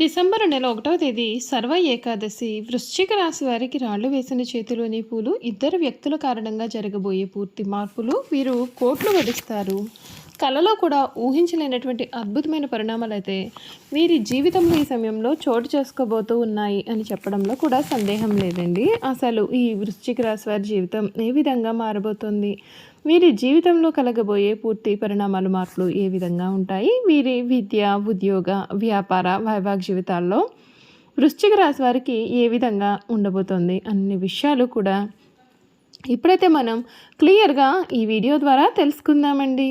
December నెల ఒకటవ తేదీ సర్వ ఏకాదశి. వృశ్చిక రాశి వారికి రాళ్ళు వేసిన చేతిలోని పూలు ఇద్దరు వ్యక్తుల కారణంగా జరగబోయే పూర్తి మార్పులు వీరు కోట్లు గడిస్తారు కళలో కూడా ఊహించలేనటువంటి అద్భుతమైన పరిణామాలు అయితే వీరి జీవితంలో ఈ సమయంలో చోటు చేసుకోబోతూ ఉన్నాయి అని చెప్పడంలో కూడా సందేహం లేదండి. అసలు ఈ వృశ్చిక రాశి వారి జీవితం ఏ విధంగా మారబోతుంది? వీరి జీవితంలో కలగబోయే పూర్తి పరిణామాలు మార్పులు ఏ విధంగా ఉంటాయి? వీరి విద్య ఉద్యోగ వ్యాపార వైవాహిక జీవితాల్లో వృశ్చిక రాశి వారికి ఏ విధంగా ఉండబోతోంది అన్ని విషయాలు కూడా ఇప్పుడైతే మనం క్లియర్గా ఈ వీడియో ద్వారా తెలుసుకుందామండి.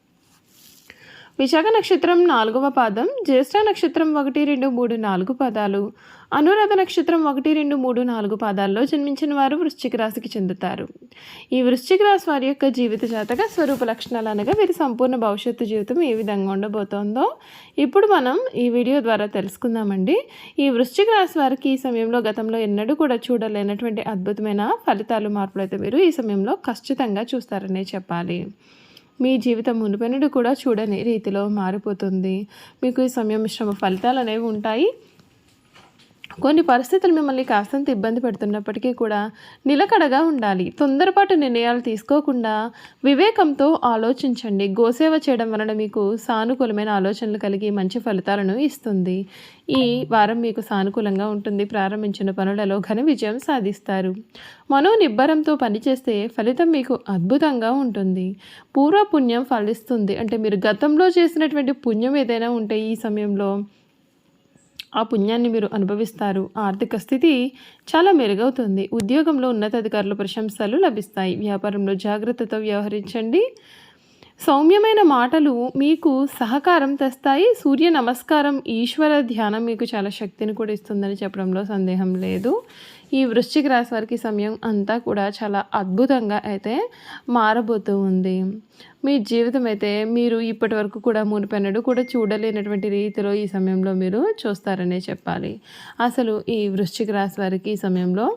విశాఖ నక్షత్రం నాలుగవ పాదం జ్యేష్ఠ నక్షత్రం ఒకటి రెండు మూడు నాలుగు పాదాలు. అనురాధ నక్షత్రం ఒకటి రెండు మూడు నాలుగు పాదాల్లో జన్మించిన వారు వృశ్చిక రాశికి చెందుతారు. ఈ వృశ్చిక రాశి వారి యొక్క జీవిత జాతక స్వరూప లక్షణాలు అనగా వీరి సంపూర్ణ భవిష్యత్తు జీవితం ఏ విధంగా ఉండబోతోందో ఇప్పుడు మనం ఈ వీడియో ద్వారా తెలుసుకుందామండి. ఈ వృశ్చిక రాశి వారికి ఈ సమయంలో గతంలో ఎన్నడూ కూడా చూడలేనటువంటి అద్భుతమైన ఫలితాలు మార్పులు అయితే మీరు ఈ సమయంలో ఖచ్చితంగా చూస్తారనే చెప్పాలి. మీ జీవితం మునుపెనుడు కూడా చూడని రీతిలో మారిపోతుంది. మీకు ఈ సమయం మిశ్రమ ఫలితాలు అనేవి ఉంటాయి. కొన్ని పరిస్థితులు మిమ్మల్ని కాస్తంత ఇబ్బంది పెడుతున్నప్పటికీ కూడా నిలకడగా ఉండాలి. తొందరపాటు నిర్ణయాలు తీసుకోకుండా వివేకంతో ఆలోచించండి. గోసేవ చేయడం వలన మీకు సానుకూలమైన ఆలోచనలు కలిగి మంచి ఫలితాలను ఇస్తుంది. ఈ వారం మీకు సానుకూలంగా ఉంటుంది. ప్రారంభించిన పనులలో ఘన విజయం సాధిస్తారు. మనో నిబ్బరంతో పనిచేస్తే ఫలితం మీకు అద్భుతంగా ఉంటుంది. పూర్వపుణ్యం ఫలిస్తుంది. అంటే మీరు గతంలో చేసినటువంటి పుణ్యం ఏదైనా ఉంటే ఈ సమయంలో ఆ పుణ్యాన్ని మీరు అనుభవిస్తారు. ఆర్థిక స్థితి చాలా మెరుగవుతుంది. ఉద్యోగంలో ఉన్నతాధికారుల ప్రశంసలు లభిస్తాయి. వ్యాపారంలో జాగ్రత్తతో వ్యవహరించండి. సౌమ్యమైన మాటలు మీకు సహకారం తెస్తాయి. సూర్య నమస్కారం ఈశ్వర ధ్యానం మీకు చాలా శక్తిని కూడా ఇస్తుందని చెప్పడంలో సందేహం లేదు. ఈ వృశ్చిక రాశి వారికి సమయం అంతా కూడా చాలా అద్భుతంగా అయితే మారబోతూ ఉంది. మీ జీవితం అయితే మీరు ఇప్పటి వరకు కూడా మునిపెన్నడు కూడా చూడలేనటువంటి రీతిలో ఈ సమయంలో మీరు చూస్తారనే చెప్పాలి. అసలు ఈ వృశ్చిక రాశి వారికి ఈ సమయంలో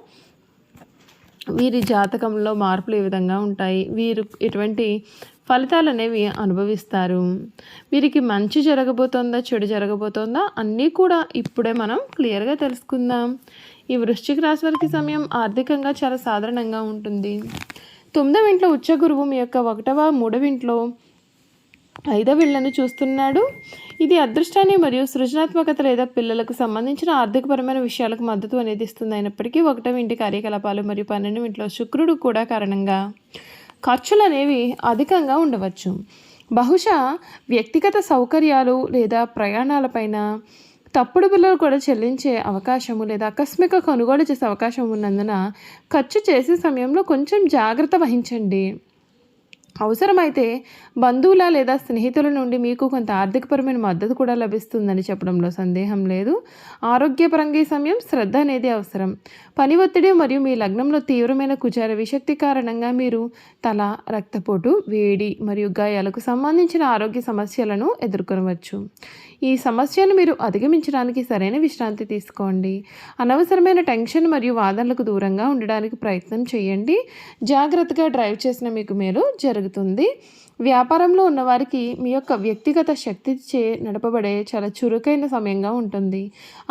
వీరి జాతకంలో మార్పులు ఏ విధంగా ఉంటాయి? వీరు ఎటువంటి ఫలితాలు అనేవి అనుభవిస్తారు. వీరికి మంచి జరగబోతోందా చెడు జరగబోతోందా అన్నీ కూడా ఇప్పుడే మనం క్లియర్గా తెలుసుకుందాం. ఈ వృశ్చిక రాశి వారికి సమయం ఆర్థికంగా చాలా సాధారణంగా ఉంటుంది. తొమ్మిదవ ఇంట్లో ఉచ్చ గురువు మీ యొక్క ఒకటవ మూడవ ఇంట్లో ఐదవ ఇళ్ళను చూస్తున్నాడు. ఇది అదృష్టాన్ని మరియు సృజనాత్మకత లేదా పిల్లలకు సంబంధించిన ఆర్థికపరమైన విషయాలకు మద్దతు అనేది ఇస్తుంది. అయినప్పటికీ ఒకటవ ఇంటి కార్యకలాపాలు మరియు పన్నెండు ఇంట్లో శుక్రుడు కూడా కారణంగా ఖర్చులు అనేవి అధికంగా ఉండవచ్చు. బహుశా వ్యక్తిగత సౌకర్యాలు లేదా ప్రయాణాలపైన తప్పుడు బిల్లులు కూడా చెల్లించే అవకాశము లేదా ఆకస్మిక కొనుగోలు చేసే అవకాశం ఉన్నందున ఖర్చు చేసే సమయంలో కొంచెం జాగ్రత్త వహించండి. అవసరమైతే బంధువుల లేదా స్నేహితుల నుండి మీకు కొంత ఆర్థికపరమైన మద్దతు కూడా లభిస్తుందని చెప్పడంలో సందేహం లేదు. ఆరోగ్యపరంగా ఈ సమయం శ్రద్ధ అనేది అవసరం. పని ఒత్తిడి మరియు మీ లగ్నంలో తీవ్రమైన కుచార విశక్తి కారణంగా మీరు తల రక్తపోటు వేడి మరియు గాయాలకు సంబంధించిన ఆరోగ్య సమస్యలను ఎదుర్కొనవచ్చు. ఈ సమస్యను మీరు అధిగమించడానికి సరైన విశ్రాంతి తీసుకోండి. అనవసరమైన టెన్షన్ మరియు వాదనలకు దూరంగా ఉండడానికి ప్రయత్నం చేయండి. జాగ్రత్తగా డ్రైవ్ చేసిన మీకు మేలు జరుగుతుంది. వ్యాపారంలో ఉన్నవారికి మీ యొక్క వ్యక్తిగత శక్తిచే నడపబడే చాలా చురుకైన సమయంగా ఉంటుంది.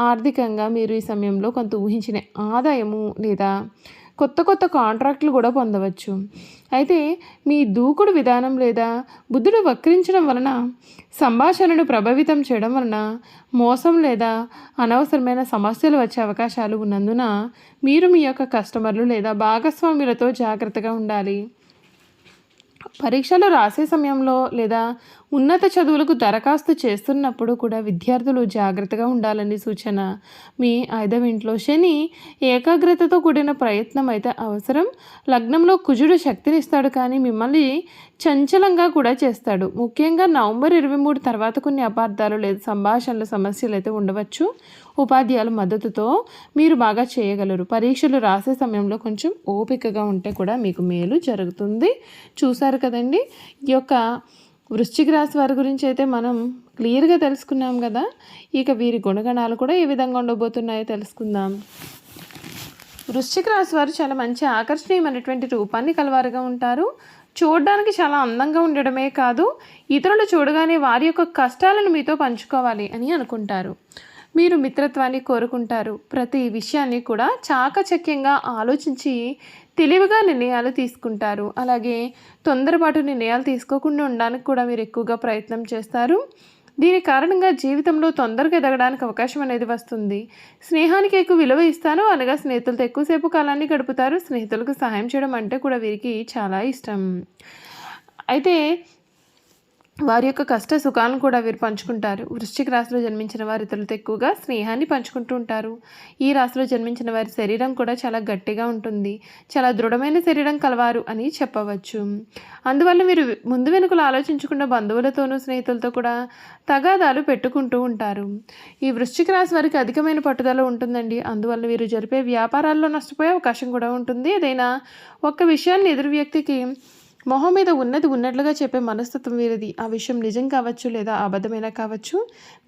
ఆర్థికంగా మీరు ఈ సమయంలో కొంత ఊహించిన ఆదాయము లేదా కొత్త కొత్త కాంట్రాక్ట్లు కూడా పొందవచ్చు. అయితే మీ దూకుడు విధానం లేదా బుద్ధుడు వక్రించడం వలన సంభాషణను ప్రభావితం చేయడం వలన మోసం లేదా అనవసరమైన సమస్యలు వచ్చే అవకాశాలు ఉన్నందున మీరు మీ యొక్క కస్టమర్లు లేదా భాగస్వాములతో జాగ్రత్తగా ఉండాలి. పరీక్షలు రాసే సమయంలో లేదా ఉన్నత చదువులకు దరఖాస్తు చేస్తున్నప్పుడు కూడా విద్యార్థులు జాగ్రత్తగా ఉండాలని సూచన. మీ ఐదవ ఇంట్లో శని ఏకాగ్రతతో కూడిన ప్రయత్నం అయితే అవసరం. లగ్నంలో కుజుడు శక్తినిస్తాడు కానీ మిమ్మల్ని చంచలంగా కూడా చేస్తాడు. ముఖ్యంగా నవంబర్ ఇరవై మూడు తర్వాత కొన్ని అపార్థాలు లేదా సంభాషణల సమస్యలు అయితే ఉండవచ్చు. ఉపాధ్యాయుల మద్దతుతో మీరు బాగా చేయగలరు. పరీక్షలు రాసే సమయంలో కొంచెం ఓపికగా ఉంటే కూడా మీకు మేలు జరుగుతుంది. చూసారు కదండి? ఈ యొక్క వృశ్చిక రాశి వారి గురించి అయితే మనం క్లియర్గా తెలుసుకున్నాం కదా? ఇక వీరి గుణగణాలు కూడా ఏ విధంగా ఉండబోతున్నాయో తెలుసుకుందాం. వృశ్చిక రాశి వారు చాలా మంచి ఆకర్షణీయమైనటువంటి రూపాన్ని కలవారుగా ఉంటారు. చూడడానికి చాలా అందంగా ఉండడమే కాదు ఇతరులు చూడగానే వారి యొక్క కష్టాలను మీతో పంచుకోవాలి అని అనుకుంటారు. మీరు మిత్రత్వాన్ని కోరుకుంటారు. ప్రతి విషయాన్ని కూడా చాకచక్యంగా ఆలోచించి తెలివిగా నిర్ణయాలు తీసుకుంటారు. అలాగే తొందరపాటు నిర్ణయాలు తీసుకోకుండా ఉండడానికి కూడా మీరు ఎక్కువగా ప్రయత్నం చేస్తారు. దీని కారణంగా జీవితంలో తొందరగా ఎదగడానికి అవకాశం అనేది వస్తుంది. స్నేహానికి ఎక్కువ విలువ ఇస్తాను. అనగా స్నేహితులతో ఎక్కువసేపు కాలాన్ని గడుపుతారు. స్నేహితులకు సహాయం చేయడం అంటే కూడా వీరికి చాలా ఇష్టం. అయితే వారి యొక్క కష్ట సుఖాలను కూడా వీరు పంచుకుంటారు. వృశ్చిక రాశిలో జన్మించిన వారి ఇతరులతో ఎక్కువగా స్నేహాన్ని పంచుకుంటూ ఉంటారు. ఈ రాశిలో జన్మించిన వారి శరీరం కూడా చాలా గట్టిగా ఉంటుంది. చాలా దృఢమైన శరీరం కలవారు అని చెప్పవచ్చు. అందువల్ల మీరు ముందు వెనుకలు ఆలోచించకుండా బంధువులతోనూ స్నేహితులతో కూడా తగాదాలు పెట్టుకుంటూ ఉంటారు. ఈ వృశ్చిక రాశి వారికి అధికమైన పట్టుదల ఉంటుందండి. అందువల్ల వీరు జరిపే వ్యాపారాల్లో నష్టపోయే అవకాశం కూడా ఉంటుంది. ఏదైనా ఒక్క విషయాన్ని ఎదురు వ్యక్తికి మొహం మీద ఉన్నది ఉన్నట్లుగా చెప్పే మనస్తత్వం వీరిది. ఆ విషయం నిజం కావచ్చు లేదా అబద్ధమైనా కావచ్చు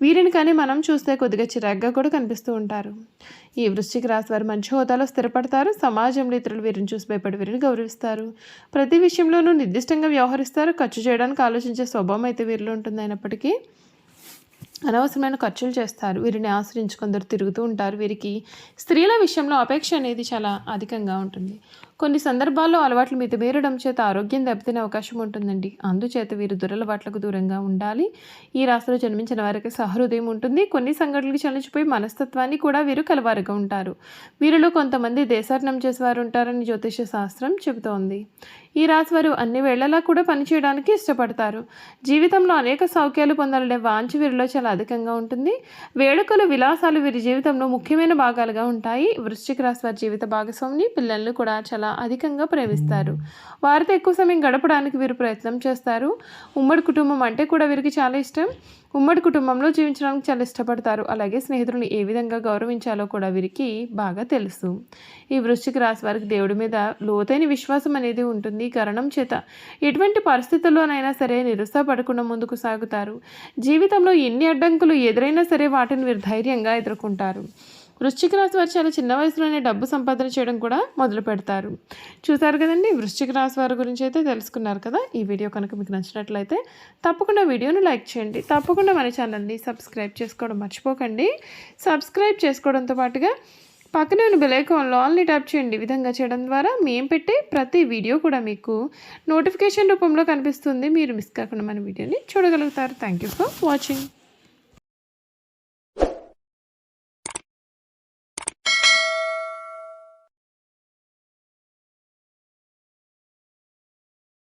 వీరిని కానీ మనం చూస్తే కొద్దిగా చిరాగ్గా కూడా కనిపిస్తూ ఉంటారు. ఈ వృశ్చిక రాశి వారు మంచి హోదాలో స్థిరపడతారు. సమాజంలో ఇతరులు వీరిని చూసి భయపడి వీరిని గౌరవిస్తారు. ప్రతి విషయంలోనూ నిర్దిష్టంగా వ్యవహరిస్తారు. ఖర్చు చేయడానికి ఆలోచించే స్వభావం అయితే వీరిలో ఉంటుంది. అయినప్పటికీ అనవసరమైన ఖర్చులు చేస్తారు. వీరిని ఆశ్రయించి కొందరు తిరుగుతూ ఉంటారు. వీరికి స్త్రీల విషయంలో అపేక్ష అనేది చాలా అధికంగా ఉంటుంది. కొన్ని సందర్భాల్లో అలవాట్లు మితిమీరడం చేత ఆరోగ్యం దెబ్బతినే అవకాశం ఉంటుందండి. అందుచేత వీరు దురలవాట్లకు దూరంగా ఉండాలి. ఈ రాశిలో జన్మించిన వారికి సహృదయం ఉంటుంది. కొన్ని సంఘటనలకు చలించిపోయి మనస్తత్వాన్ని కూడా వీరు కలవారుగా ఉంటారు. వీరిలో కొంతమంది దేశాటనం చేసేవారు ఉంటారని జ్యోతిష శాస్త్రం చెబుతోంది. ఈ రాశి వారు అన్ని వేళలా కూడా పనిచేయడానికి ఇష్టపడతారు. జీవితంలో అనేక సౌఖ్యాలు పొందాలనే వాంఛ వీరిలో చాలా అధికంగా ఉంటుంది. వేడుకలు విలాసాలు వీరి జీవితంలో ముఖ్యమైన భాగాలుగా ఉంటాయి. వృశ్చిక రాశి వారి జీవిత భాగస్వామిని పిల్లలను కూడా చాలా అధికంగా ప్రేమిస్తారు వారితో ఎక్కువ సమయం గడపడానికి వీరు ప్రయత్నం చేస్తారు. ఉమ్మడి కుటుంబం అంటే కూడా వీరికి చాలా ఇష్టం. ఉమ్మడి కుటుంబంలో జీవించడానికి చాలా ఇష్టపడతారు. అలాగే స్నేహితులను ఏ విధంగా గౌరవించాలో కూడా వీరికి బాగా తెలుసు. ఈ వృశ్చిక రాశి వారికి దేవుడి మీద లోతైన విశ్వాసం అనేది ఉంటుంది. కారణం చేత ఎటువంటి పరిస్థితుల్లోనైనా సరే నిరుత్సాహపడకుండా ముందుకు సాగుతారు. జీవితంలో ఎన్ని అడ్డంకులు ఎదురైనా సరే వాటిని వీరు ధైర్యంగా ఎదుర్కొంటారు. వృశ్చిక రాశి వారు చాలా చిన్న వయసులోనే డబ్బు సంపాదన చేయడం కూడా మొదలు పెడతారు. చూసారు కదండి? వృశ్చిక రాశి వారి గురించి అయితే తెలుసుకున్నారు కదా? ఈ వీడియో కనుక మీకు నచ్చినట్లయితే తప్పకుండా వీడియోను లైక్ చేయండి. తప్పకుండా మన ఛానల్ని సబ్స్క్రైబ్ చేసుకోవడం మర్చిపోకండి. సబ్స్క్రైబ్ చేసుకోవడంతో పాటుగా పక్కనే ఉన్న బెలైకాన్లో ఆల్ని ట్యాప్ చేయండి. విధంగా చేయడం ద్వారా మేము పెట్టే ప్రతి వీడియో కూడా మీకు నోటిఫికేషన్ రూపంలో కనిపిస్తుంది. మీరు మిస్ కాకుండా మన వీడియోని చూడగలుగుతారు. Thank you for watching.